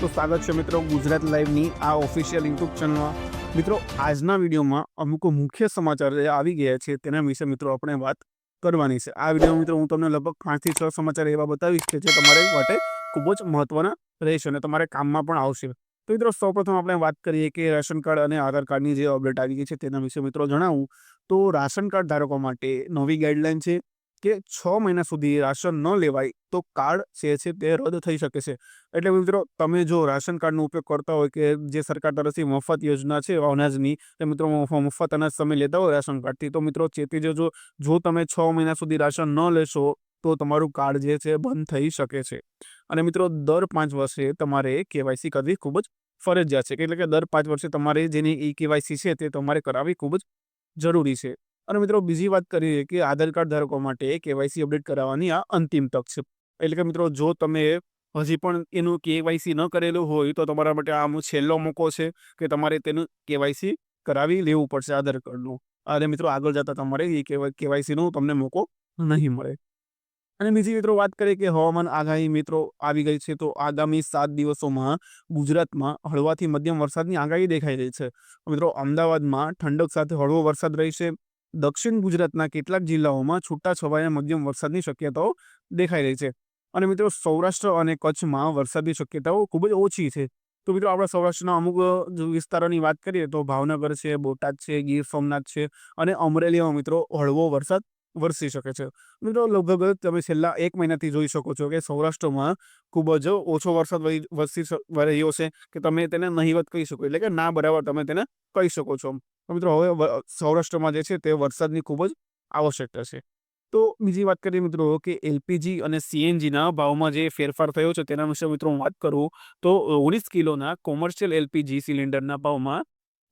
તો સ્વાગત છે મિત્રો ગુજરાત લાઈવની આ ઓફિશિયલ યુટ્યુબ ચેનલમાં મિત્રો, આજના વિડીયોમાં અમુક મુખ્ય સમાચાર જે આવી ગયા છે તેના વિશે મિત્રો આપણે વાત કરવાની છે. આ વીડિયો મિત્રો હું તમને લગભગ પાંચથી છ સમાચાર એવા બતાવીશ કે જે તમારે માટે ખૂબ જ મહત્વના રહેશે અને તમારે કામમાં પણ આવશે. તો મિત્રો, સૌપ્રથમ આપણે વાત કરીએ કે રાશન કાર્ડ અને આધાર કાર્ડની જે અપડેટ આવી ગઈ છે તેના વિશે મિત્રો જણાવું. તો રાશન કાર્ડ ધારકો માટે નવી ગાઈડલાઈન છે. કે છ મહિના સુધી રાશન ન લેવાય, તો કાર્ડ જે છે તે રદ થઈ શકે છે. એટલે મિત્રો, તમે જો રાશન કાર્ડનો ઉપયોગ કરતા હોય કે જે સરકાર તરફથી મફત યોજના છે અનાજની, તે મિત્રો મફ- મફત અનાજ તમે લેતા હોય રાશન કાર્ડથી, તો મિત્રો ચેતી જજો, જો તમે છ મહિના સુધી રાશન ન લેશો, તો તમારું કાર્ડ જે છે બંધ થઈ શકે છે. અને મિત્રો, દર પાંચ વર્ષે તમારે કેવાયસી કરવી ખૂબ જ ફરજિયાત છે. એટલે કે દર પાંચ વર્ષે તમારે જેની ઈ કેવાયસી છે તે તમારે કરાવવી ખૂબ જ જરૂરી છે. અને મિત્રો બીજી વાત કરીએ કે આધાર કાર્ડ ધારકો માટે કેવાયસી અપડેટ કરાવવાની આ અંતિમ તક છે. એટલે કે મિત્રો જો તમે હજી પણ એનું કેવાયસી ન કરેલું હોય તો તમારા માટે આ છેલ્લો મોકો છે કે તમારે તેનું કેવાયસી કરાવી લેવું પડશે આધાર કાર્ડનું. અને મિત્રો આગળ જતા તમારે એ કેવાયસીનો તમને મોકો નહીં મળે. અને બીજી મિત્રો વાત કરીએ કે હવામાન આગાહી મિત્રો આવી ગઈ છે તો આગામી સાત દિવસોમાં ગુજરાતમાં હળવાથી મધ્યમ વરસાદની આગાહી દેખાઈ રહી છે. મિત્રો અમદાવાદમાં ઠંડક સાથે હળવો વરસાદ રહેશે દક્ષિણ ગુજરાતના કેટલાક જિલ્લાઓમાં છૂટાછવાયા મધ્યમ વરસાદની શક્યતાઓ દેખાઈ રહી છે. અને મિત્રો, સૌરાષ્ટ્ર અને કચ્છમાં વરસાદની શક્યતાઓ ખૂબ જ ઓછી છે. તો મિત્રો, આપણા સૌરાષ્ટ્રના અમુક વિસ્તારોની વાત કરીએ તો ભાવનગર છે, બોટાદ છે, ગીર સોમનાથ છે અને અમરેલીમાં મિત્રો, હળવો વરસાદ વરસી શકે છે. મિત્રો, લગભગ તમે છેલ્લા એક મહિનાથી જોઈ શકો છો કે સૌરાષ્ટ્રમાં ખૂબ જ ઓછો વરસાદ વરસી રહ્યો છે કે તમે તેને નહીવત કહી શકો. એટલે કે ના બરાબર તમે તેને કહી શકો છો. મિત્રો હવે સૌરાષ્ટ્રમાં જે છે તે વરસાદની ખૂબ જ આવશ્યકતા છે. તો બીજી વાત કરીએ મિત્રો કે એલપીજી અને સીએનજીના ભાવમાં જે ફેરફાર થયો છે તેના વિશે મિત્રો હું વાત કરું, તો ઓગણીસ કિલોના કોમર્શિયલ એલપીજી સિલિન્ડરના ભાવમાં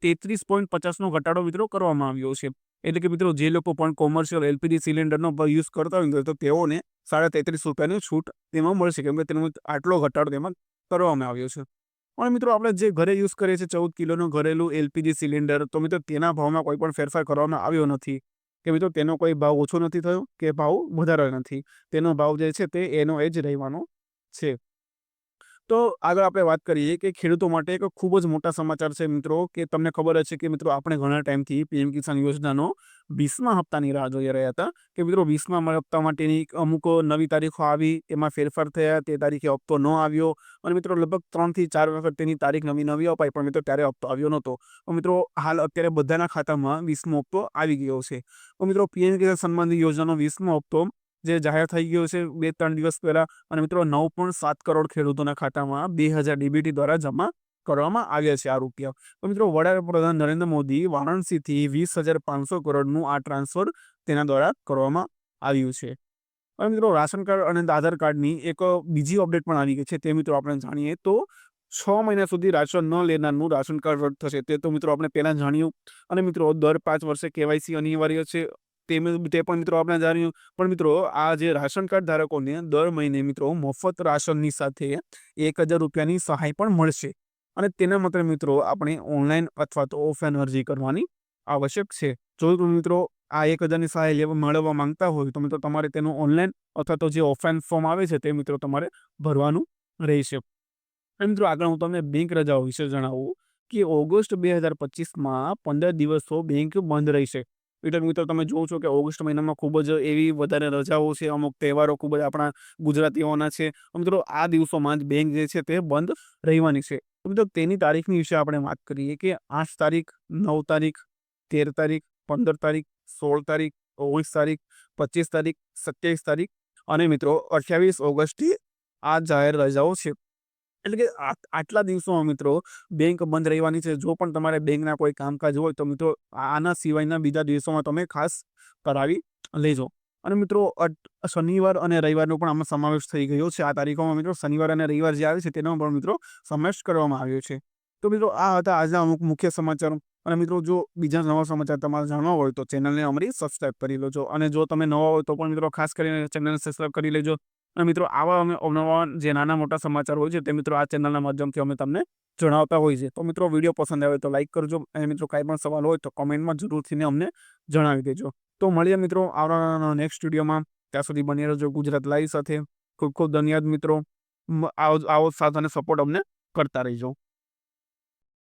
તેત્રીસ પોઈન્ટ પચાસનો ઘટાડો મિત્રો કરવામાં આવ્યો છે. એટલે કે મિત્રો જે લોકો પણ કોમર્શિયલ એલપીજી સિલિન્ડરનો યુઝ કરતા હોય તો તેઓને સાડા તેત્રીસ રૂપિયાની છૂટ તેમાં મળશે, કેમ કે તેનો આટલો ઘટાડો તેમાં કરવામાં આવ્યો છે. પણ મિત્રો આપણે જે ઘરે યુઝ કરીએ છીએ ચૌદ કિલોનું ઘરેલું એલપીજી સિલિન્ડર તો મિત્રો તેના ભાવમાં કોઈ પણ ફેરફાર કરવામાં આવ્યો નથી. કે મિત્રો તેનો કોઈ ભાવ ઓછો નથી થયો કે ભાવ વધારો નથી. તેનો ભાવ જે છે તે એનો એ જ રહેવાનો છે. તો આગળ આપણે વાત કરીએ કે ખેડૂતો માટે એક ખૂબ જ મોટા સમાચાર છે મિત્રો, કે તમને ખબર છે કે મિત્રો આપણે ઘણા ટાઈમથી પીએમ કિસાન યોજનાનો વીસમા હપ્તાની રાહ જોઈ રહ્યા હતા. કે મિત્રો વીસમા હપ્તા માટેની અમુક નવી તારીખો આવી, એમાં ફેરફાર થયા, તે તારીખે હપ્તો ન આવ્યો. અને મિત્રો લગભગ ત્રણથી ચાર વખત તેની તારીખ નવી નવી અપાઈ, પણ મિત્રો ત્યારે હપ્તો આવ્યો નહોતો. મિત્રો હાલ અત્યારે બધાના ખાતામાં વીસમો હપ્તો આવી ગયો છે. મિત્રો પીએમ કિસાન સન્માન યોજનાનો વીસમો હપ્તો જે જાહેર થઈ ગયો છે બે ત્રણ દિવસ પહેલા. અને મિત્રો, નવ પોઈન્ટ સાત કરોડ ખેડૂતોના ખાતામાં બે હજાર ડીબીટી દ્વારા જમા કરવામાં આવ્યા છે આ રૂપિયા. તો મિત્રો, વડાપ્રધાન નરેન્દ્ર મોદી વારાણસીથી વીસ હજાર પાંચસો કરોડનું આ ટ્રાન્સફર તેના દ્વારા કરવામાં આવ્યું છે. હવે મિત્રો, રાશન કાર્ડ અને આધાર કાર્ડની એક બીજી અપડેટ પણ આવી ગઈ છે, તે મિત્રો આપણે જાણીએ તો છ મહિના સુધી રાશન ન લેનારનું રાશન કાર્ડ રદ થશે. તે તો મિત્રો આપણે પહેલાં જાણ્યું. અને મિત્રો, દર પાંચ વર્ષે કેવાયસી અનિવાર્ય છે. તે તે પણ મિત્રો આપણે જાણ્યું. પણ મિત્રો, આ જે રાશન કાર્ડ ધારકોને દર મહિને મિત્રો મફત રાશનની સાથે એક હજાર રૂપિયાની સહાય પણ મળશે. અને તેના માટે મિત્રો આપણે ઓનલાઈન અથવા તો ઓફલાઈન અરજી કરવાની આવશ્યક છે. જો તમે મિત્રો આ એક હજારની સહાય લેવા, મેળવવા માંગતા હોય તો મિત્રો તમારે તેનું ઓનલાઈન અથવા તો જે ઓફલાઈન ફોર્મ આવે છે તે મિત્રો તમારે ભરવાનું રહેશે. અને મિત્રો આગળ હું તમને બેંક રજાઓ વિશે જણાવું કે ઓગસ્ટ બે હજાર પચીસમાં પંદર દિવસો બેંક બંધ રહેશે. એટલે મિત્રો તમે જોવો છો કે ઓગસ્ટ મહિનામાં ખૂબ જ એવી વધારે રજાઓ છે, અમુક તહેવારો ખૂબ જ આપણા ગુજરાતીઓના છે. મિત્રો, આ દિવસોમાં જ બેંક જે છે તે બંધ રહેવાની છે. મિત્રો, તેની તારીખની વિશે આપણે વાત કરીએ કે આઠ તારીખ, નવ તારીખ, તેર તારીખ, પંદર તારીખ, સોળ તારીખ, ઓગણીસ તારીખ, પચીસ તારીખ, સત્યાવીસ તારીખ અને મિત્રો, અઠ્યાવીસ ઓગસ્ટથી આ જાહેર રજાઓ છે. એટલે કે આટલા દિવસોમાં મિત્રો, બેંક બંધ રહેવાની છે. જો પણ તમારે બેંકના કોઈ કામકાજ હોય, તો મિત્રો આના સિવાયના બીજા દિવસોમાં તમે ખાસ કરાવી લેજો. અને મિત્રો શનિવાર અને રવિવારનો પણ આમાં સમાવેશ થઈ ગયો છે. આ તારીખોમાં મિત્રો, શનિવાર અને રવિવાર જે આવે છે, તેનો પણ મિત્રો સમાવેશ કરવામાં આવ્યો છે. તો મિત્રો, આ હતા આજના અમુક મુખ્ય સમાચારો. અને મિત્રો, જો બીજા નવા સમાચાર તમારે જાણવા હોય, તો ચેનલને અમારી સબસ્ક્રાઈબ કરી લેજો. અને જો તમે નવા હોય તો પણ મિત્રો, ખાસ કરીને ચેનલને સબસ્ક્રાઈબ કરી લેજો. અને મિત્રો, આવા અમે અવનવા જે નાના મોટા સમાચાર હોય છે, તે મિત્રો આ ચેનલના માધ્યમથી અમે તમને જણાવતા હોય છે તો મિત્રો, વીડિયો પસંદ આવે તો લાઈક કરજો. અને મિત્રો, કાંઈ પણ સવાલ હોય તો કોમેન્ટમાં જરૂરથી અમને જણાવી દેજો. તો મળીએ મિત્રો આવનારા નેક્સ્ટ વિડીયોમાં ત્યાં સુધી બની રહેજો ગુજરાત લાઈવ સાથે. ખૂબ ખૂબ ધન્યવાદ મિત્રો. આવો આવો સાથ અને સપોર્ટ અમને કરતા રહીજો.